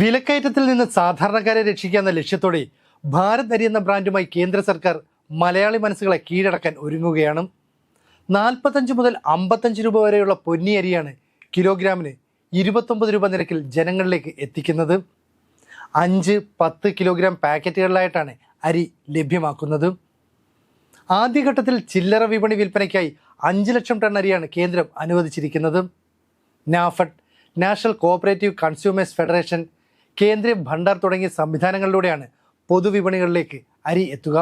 വിലക്കയറ്റത്തിൽ നിന്ന് സാധാരണക്കാരെ രക്ഷിക്കാന്ന ലക്ഷ്യത്തോടെ ഭാരത് അരി എന്ന ബ്രാൻഡുമായി കേന്ദ്ര സർക്കാർ മലയാളി മനസ്സുകളെ കീഴടക്കാൻ ഒരുങ്ങുകയാണ്. നാൽപ്പത്തഞ്ച് മുതൽ അമ്പത്തഞ്ച് രൂപ വരെയുള്ള പൊന്നി അരിയാണ് കിലോഗ്രാമിന് ഇരുപത്തൊമ്പത് രൂപ നിരക്കിൽ ജനങ്ങളിലേക്ക് എത്തിക്കുന്നത്. അഞ്ച് പത്ത് കിലോഗ്രാം പാക്കറ്റുകളിലായിട്ടാണ് അരി ലഭ്യമാക്കുന്നത്. ആദ്യഘട്ടത്തിൽ ചില്ലറ വിപണി വിൽപ്പനയ്ക്കായി അഞ്ച് ലക്ഷം ടൺ അരിയാണ് കേന്ദ്രം അനുവദിച്ചിരിക്കുന്നത്. NAFED national cooperative consumers federation Kendriya Bhandar തുടങ്ങിയ സംവിധാനങ്ങളിലൂടെയാണ് പൊതുവിപണികളിലേക്ക് അരി എത്തുക.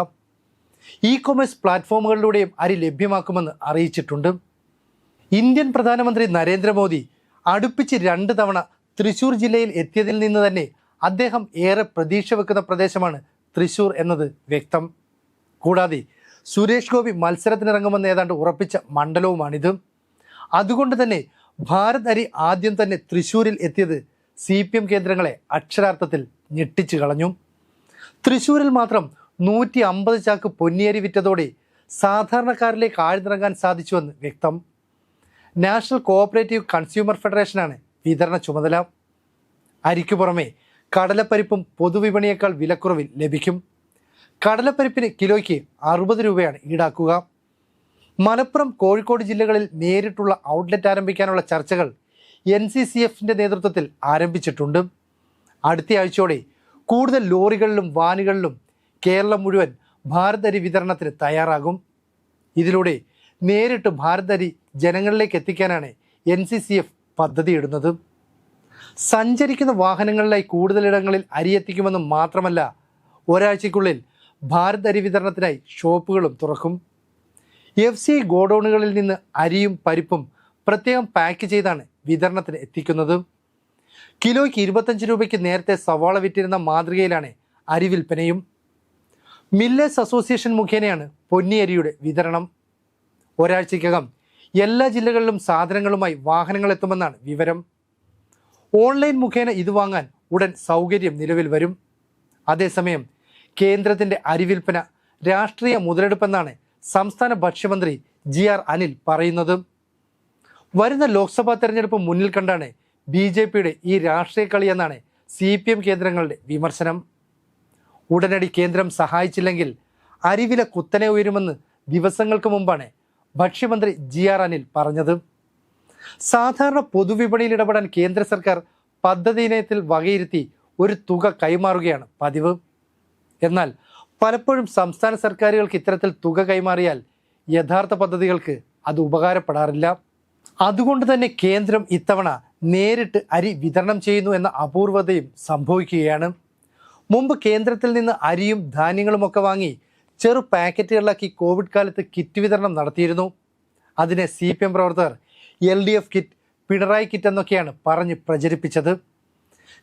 ഇ കൊമേഴ്സ് പ്ലാറ്റ്ഫോമുകളിലൂടെയും അരി ലഭ്യമാക്കുമെന്ന് അറിയിച്ചിട്ടുണ്ട്. ഇന്ത്യൻ പ്രധാനമന്ത്രി നരേന്ദ്രമോദി അടുപ്പിച്ച് രണ്ട് തവണ തൃശൂർ ജില്ലയിൽ എത്തിയതിൽ നിന്ന് തന്നെ അദ്ദേഹം ഏറെ പ്രതീക്ഷ വെക്കുന്ന പ്രദേശമാണ് തൃശൂർ എന്നത് വ്യക്തം. കൂടാതെ സുരേഷ് ഗോപി മത്സരത്തിനിറങ്ങുമെന്ന് ഏതാണ്ട് ഉറപ്പിച്ച മണ്ഡലവുമാണിത്. അതുകൊണ്ട് തന്നെ ഭാരത് അരി ആദ്യം തന്നെ തൃശൂരിൽ എത്തിയത് സി പി എം കേന്ദ്രങ്ങളെ അക്ഷരാർത്ഥത്തിൽ ഞെട്ടിച്ചു കളഞ്ഞു. തൃശൂരിൽ മാത്രം നൂറ്റി അമ്പത് ചാക്ക് പൊന്നിയരി വിറ്റതോടെ സാധാരണക്കാരിലേക്ക് ആഴ്ന്നിറങ്ങാൻ സാധിച്ചുവെന്ന് വ്യക്തം. നാഷണൽ കോഓപ്പറേറ്റീവ് കൺസ്യൂമർ ഫെഡറേഷനാണ് വിതരണ ചുമതല. അരിക്കു പുറമെ കടലപ്പരിപ്പും പൊതുവിപണിയേക്കാൾ വിലക്കുറവിൽ ലഭിക്കും. കടലപ്പരിപ്പിന് കിലോയ്ക്ക് അറുപത് രൂപയാണ് ഈടാക്കുക. മലപ്പുറം കോഴിക്കോട് ജില്ലകളിൽ നേരിട്ടുള്ള ഔട്ട്ലെറ്റ് ആരംഭിക്കാനുള്ള ചർച്ചകൾ എൻ സി സി എഫിന്റെ നേതൃത്വത്തിൽ ആരംഭിച്ചിട്ടുണ്ട്. അടുത്ത ആഴ്ചയോടെ കൂടുതൽ ലോറികളിലും വാനുകളിലും കേരളം മുഴുവൻ ഭാരതരി വിതരണത്തിന് തയ്യാറാകും. ഇതിലൂടെ നേരിട്ട് ഭാരതരി ജനങ്ങളിലേക്ക് എത്തിക്കാനാണ് എൻ സി സി എഫ് പദ്ധതിയിടുന്നത്. സഞ്ചരിക്കുന്ന വാഹനങ്ങളിലായി കൂടുതലിടങ്ങളിൽ അരി എത്തിക്കുമെന്നും മാത്രമല്ല ഒരാഴ്ചയ്ക്കുള്ളിൽ ഭാരത് അരി വിതരണത്തിനായി ഷോപ്പുകളും തുറക്കും. എഫ് സി ഗോഡൌണുകളിൽ നിന്ന് അരിയും പരിപ്പും പ്രത്യേകം പാക്ക് ചെയ്താണ് വിതരണത്തിന് എത്തിക്കുന്നത്. കിലോയ്ക്ക് ഇരുപത്തഞ്ച് രൂപയ്ക്ക് നേരത്തെ സവാള വിറ്റിരുന്ന മാതൃകയിലാണ് അരി വിൽപ്പനയും. മില്ലേഴ്സ് അസോസിയേഷൻ മുഖേനയാണ് പൊന്നി അരിയുടെ വിതരണം. ഒരാഴ്ചയ്ക്കകം എല്ലാ ജില്ലകളിലും സാധനങ്ങളുമായി വാഹനങ്ങൾ എത്തുമെന്നാണ് വിവരം. ഓൺലൈൻ മുഖേന ഇത് വാങ്ങാൻ ഉടൻ സൗകര്യം നിലവിൽ വരും. അതേസമയം കേന്ദ്രത്തിന്റെ അരിവിൽപ്പന രാഷ്ട്രീയ മുതലെടുപ്പെന്നാണ് സംസ്ഥാന ഭക്ഷ്യമന്ത്രി ജി ആർ അനിൽ പറയുന്നത്. വരുന്ന ലോക്സഭാ തെരഞ്ഞെടുപ്പ് മുന്നിൽ കണ്ടാണ് ബി ജെ പിയുടെ ഈ രാഷ്ട്രീയ കളി എന്നാണ് സി പി എം കേന്ദ്രങ്ങളുടെ വിമർശനം. ഉടനടി കേന്ദ്രം സഹായിച്ചില്ലെങ്കിൽ അരിവില കുത്തനെ ഉയരുമെന്ന് ദിവസങ്ങൾക്ക് മുമ്പാണ് ഭക്ഷ്യമന്ത്രി ജി ആർ അനിൽ പറഞ്ഞത്. സാധാരണ പൊതുവിപണിയിൽ ഇടപെടാൻ കേന്ദ്ര സർക്കാർ പദ്ധതി ഇനത്തിൽ വകയിരുത്തി ഒരു തുക കൈമാറുകയാണ് പതിവ്. എന്നാൽ പലപ്പോഴും സംസ്ഥാന സർക്കാരുകൾക്ക് ഇത്തരത്തിൽ തുക കൈമാറിയാൽ യഥാർത്ഥ പദ്ധതികൾക്ക് അത് ഉപകാരപ്പെടാറില്ല. അതുകൊണ്ട് തന്നെ കേന്ദ്രം ഇത്തവണ നേരിട്ട് അരി വിതരണം ചെയ്യുന്നു എന്ന അപൂർവതയും സംഭവിക്കുകയാണ്. മുമ്പ് കേന്ദ്രത്തിൽ നിന്ന് അരിയും ധാന്യങ്ങളുമൊക്കെ വാങ്ങി ചെറു പാക്കറ്റുകളിലാക്കി കോവിഡ് കാലത്ത് കിറ്റ് വിതരണം നടത്തിയിരുന്നു. അതിനെ സി പി എം പ്രവർത്തകർ L D F kit Pinarayi kit എന്നൊക്കെയാണ് പറഞ്ഞ് പ്രചരിപ്പിച്ചത്.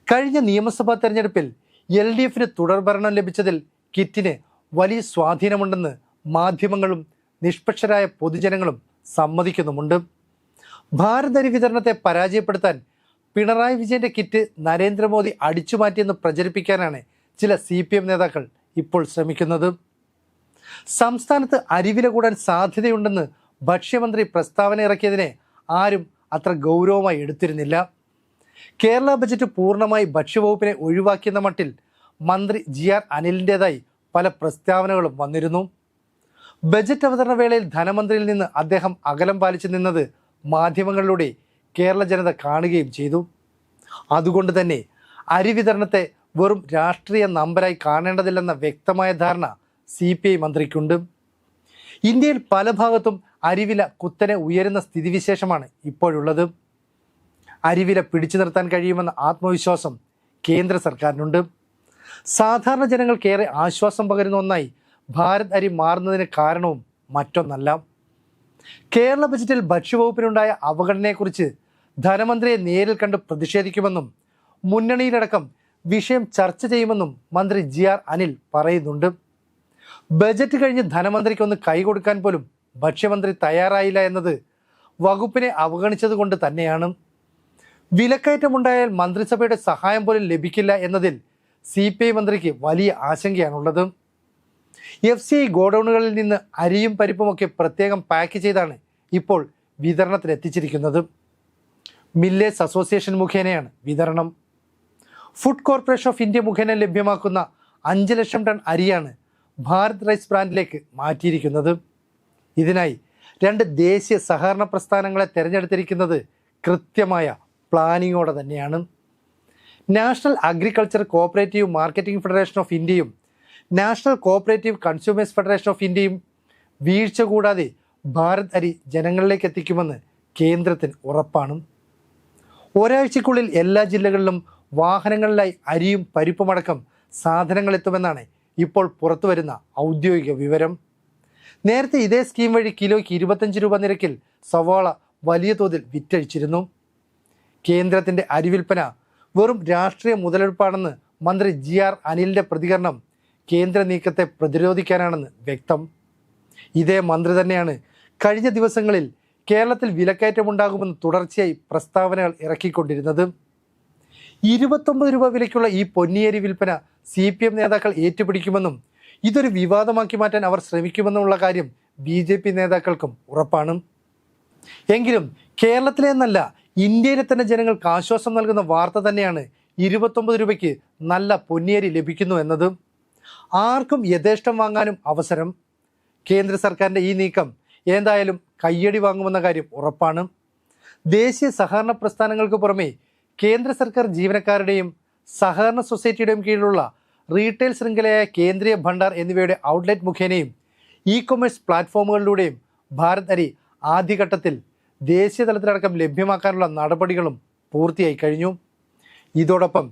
കഴിഞ്ഞ നിയമസഭാ തെരഞ്ഞെടുപ്പിൽ എൽ ഡി എഫിന് തുടർഭരണം ലഭിച്ചതിൽ കിറ്റിന് വലിയ സ്വാധീനമുണ്ടെന്ന് മാധ്യമങ്ങളും നിഷ്പക്ഷരായ പൊതുജനങ്ങളും സമ്മതിക്കുന്നുമുണ്ട്. ഭാരത് അരി വിതരണത്തെ പരാജയപ്പെടുത്താൻ പിണറായി വിജയന്റെ കിറ്റ് നരേന്ദ്രമോദി അടിച്ചുമാറ്റിയെന്ന് പ്രചരിപ്പിക്കാനാണ് ചില സി പി എം നേതാക്കൾ ഇപ്പോൾ ശ്രമിക്കുന്നത്. സംസ്ഥാനത്ത് അരിവില കൂടാൻ സാധ്യതയുണ്ടെന്ന് ഭക്ഷ്യമന്ത്രി പ്രസ്താവന ഇറക്കിയതിനെ ആരും അത്ര ഗൗരവമായി എടുത്തിരുന്നില്ല. കേരള ബജറ്റ് പൂർണമായി ഭക്ഷ്യവകുപ്പിനെ ഒഴിവാക്കിയെന്ന മട്ടിൽ മന്ത്രി ജി ആർ അനിലിന്റെതായി പല പ്രസ്താവനകളും വന്നിരുന്നു. ബജറ്റ് അവതരണ വേളയിൽ ധനമന്ത്രിയിൽ നിന്ന് അദ്ദേഹം അകലം പാലിച്ചു നിന്നത് മാധ്യമങ്ങളിലൂടെ കേരള ജനത കാണുകയും ചെയ്തു. അതുകൊണ്ട് തന്നെ അരി വിതരണത്തെ വെറും രാഷ്ട്രീയ നമ്പരായി കാണേണ്ടതില്ലെന്ന വ്യക്തമായ ധാരണ സി പി ഐ മന്ത്രിക്കുണ്ട്. ഇന്ത്യയിൽ പല ഭാഗത്തും അരിവില കുത്തനെ ഉയരുന്ന സ്ഥിതിവിശേഷമാണ് ഇപ്പോഴുള്ളത്. അരിവില പിടിച്ചു നിർത്താൻ കഴിയുമെന്ന ആത്മവിശ്വാസം കേന്ദ്ര സർക്കാരിനുണ്ട്. സാധാരണ ജനങ്ങൾക്കേറെ ആശ്വാസം പകരുന്ന ഒന്നായി ഭാരത് അരി മാറുന്നതിന് കാരണവും മറ്റൊന്നല്ല. കേരള ബജറ്റിൽ ഭക്ഷ്യവകുപ്പിനുണ്ടായ അവഗണനയെക്കുറിച്ച് ധനമന്ത്രിയെ നേരിൽ കണ്ട് പ്രതിഷേധിക്കുമെന്നും മുന്നണിയിലടക്കം വിഷയം ചർച്ച ചെയ്യുമെന്നും മന്ത്രി ജി ആർ അനിൽ പറയുന്നുണ്ട്. ബജറ്റ് കഴിഞ്ഞ് ധനമന്ത്രിക്കൊന്ന് കൈകൊടുക്കാൻ പോലും ഭക്ഷ്യമന്ത്രി തയ്യാറായില്ല എന്നത് വകുപ്പിനെ അവഗണിച്ചതുകൊണ്ട് തന്നെയാണ്. വിലക്കയറ്റമുണ്ടായാൽ മന്ത്രിസഭയുടെ സഹായം പോലും ലഭിക്കില്ല എന്നതിൽ സി പി ഐ മന്ത്രിക്ക് വലിയ ആശങ്കയാണുള്ളത്. എഫ് സി ഗോഡൌണുകളിൽ നിന്ന് അരിയും പരിപ്പുമൊക്കെ പ്രത്യേകം പാക്ക് ചെയ്താണ് ഇപ്പോൾ വിതരണത്തിന് എത്തിച്ചിരിക്കുന്നത് മില്ലേഴ്സ് അസോസിയേഷൻ മുഖേനയാണ് വിതരണം. ഫുഡ് കോർപ്പറേഷൻ ഓഫ് ഇന്ത്യ മുഖേന ലഭ്യമാക്കുന്ന അഞ്ച് ലക്ഷം ടൺ അരിയാണ് ഭാരത് റൈസ് ബ്രാൻഡിലേക്ക് മാറ്റിയിരിക്കുന്നത്. ഇതിനായി രണ്ട് ദേശീയ സഹകരണ പ്രസ്ഥാനങ്ങളെ തിരഞ്ഞെടുത്തിരിക്കുന്നത് കൃത്യമായ പ്ലാനിങ്ങോടെ തന്നെയാണ്. National agriculture cooperative marketing federation of ഇന്ത്യയും national cooperative consumers federation of ഇന്ത്യയും വീഴ്ച കൂടാതെ ഭാരത് അരി ജനങ്ങളിലേക്ക് എത്തിക്കുമെന്ന് കേന്ദ്രത്തിന് ഉറപ്പാണ്. ഒരാഴ്ചക്കുള്ളിൽ എല്ലാ ജില്ലകളിലും വാഹനങ്ങളിലായി അരിയും പരിപ്പുമടക്കം സാധനങ്ങൾ എത്തുമെന്നാണ് ഇപ്പോൾ പുറത്തുവരുന്ന ഔദ്യോഗിക വിവരം. നേരത്തെ ഇതേ സ്കീം വഴി കിലോയ്ക്ക് ഇരുപത്തഞ്ച് രൂപ നിരക്കിൽ സവാള വലിയ തോതിൽ വിറ്റഴിച്ചിരുന്നു. കേന്ദ്രത്തിന്റെ അരി വിൽപ്പന വെറും രാഷ്ട്രീയ മുതലെടുപ്പാണെന്ന് മന്ത്രി ജി ആർ അനിലിന്റെ പ്രതികരണം കേന്ദ്ര നീക്കത്തെ പ്രതിരോധിക്കാനാണെന്ന് വ്യക്തം. ഇതേ മന്ത്രി തന്നെയാണ് കഴിഞ്ഞ ദിവസങ്ങളിൽ കേരളത്തിൽ വിലക്കയറ്റമുണ്ടാകുമെന്ന് തുടർച്ചയായി പ്രസ്താവനകൾ ഇറക്കിക്കൊണ്ടിരുന്നത്. ഇരുപത്തൊമ്പത് രൂപ വിലയ്ക്കുള്ള ഈ പൊന്നിയേരി വിൽപ്പന സി പി എം നേതാക്കൾ ഏറ്റുപിടിക്കുമെന്നും ഇതൊരു വിവാദമാക്കി മാറ്റാൻ അവർ ശ്രമിക്കുമെന്നുള്ള കാര്യം ബി ജെ പി നേതാക്കൾക്കും ഉറപ്പാണ്. എങ്കിലും കേരളത്തിലെ എന്നല്ല ഇന്ത്യയിലെ തന്നെ ജനങ്ങൾക്ക് ആശ്വാസം നൽകുന്ന വാർത്ത തന്നെയാണ് ഇരുപത്തൊമ്പത് രൂപയ്ക്ക് നല്ല പൊന്നിയേരി ലഭിക്കുന്നു എന്നത്. ആർക്കും യഥേഷ്ടം വാങ്ങാനും അവസരം. കേന്ദ്ര സർക്കാരിന്റെ ഈ നീക്കം എന്തായാലും കയ്യടി വാങ്ങുമെന്ന കാര്യം ഉറപ്പാണ്. ദേശീയ സഹകരണ പ്രസ്ഥാനങ്ങൾക്ക് പുറമെ കേന്ദ്ര സർക്കാർ ജീവനക്കാരുടെയും സഹകരണ സൊസൈറ്റിയുടെയും കീഴിലുള്ള റീറ്റെയിൽ ശൃംഖലയായ കേന്ദ്രീയ ഭണ്ഡാർ എന്നിവയുടെ ഔട്ട്ലെറ്റ് മുഖേനയും ഇ കൊമേഴ്സ് പ്ലാറ്റ്ഫോമുകളിലൂടെയും ഭാരത് അരി ആദ്യഘട്ടത്തിൽ ദേശീയ തലത്തിലടക്കം ലഭ്യമാക്കാനുള്ള നടപടികളും പൂർത്തിയായി കഴിഞ്ഞു. ഇതോടൊപ്പം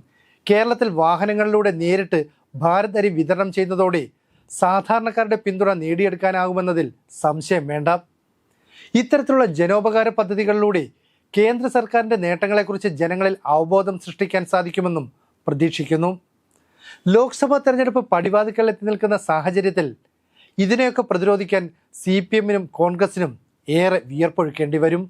കേരളത്തിൽ വാഹനങ്ങളിലൂടെ നേരിട്ട് ഭാരത് അരി വിതരണം ചെയ്യുന്നതോടെ സാധാരണക്കാരുടെ പിന്തുണ നേടിയെടുക്കാനാകുമെന്നതിൽ സംശയം വേണ്ട. ഇത്തരത്തിലുള്ള ജനോപകാര പദ്ധതികളിലൂടെ കേന്ദ്ര സർക്കാരിന്റെ നേട്ടങ്ങളെക്കുറിച്ച് ജനങ്ങളിൽ അവബോധം സൃഷ്ടിക്കാൻ സാധിക്കുമെന്നും പ്രതീക്ഷിക്കുന്നു. ലോക്സഭാ തെരഞ്ഞെടുപ്പ് പടിവാതിക്കൽ എത്തി നിൽക്കുന്ന സാഹചര്യത്തിൽ ഇതിനെയൊക്കെ പ്രതിരോധിക്കാൻ സി പി എമ്മിനും കോൺഗ്രസിനും ഏറെ വിയർപ്പൊഴുക്കേണ്ടി വരും.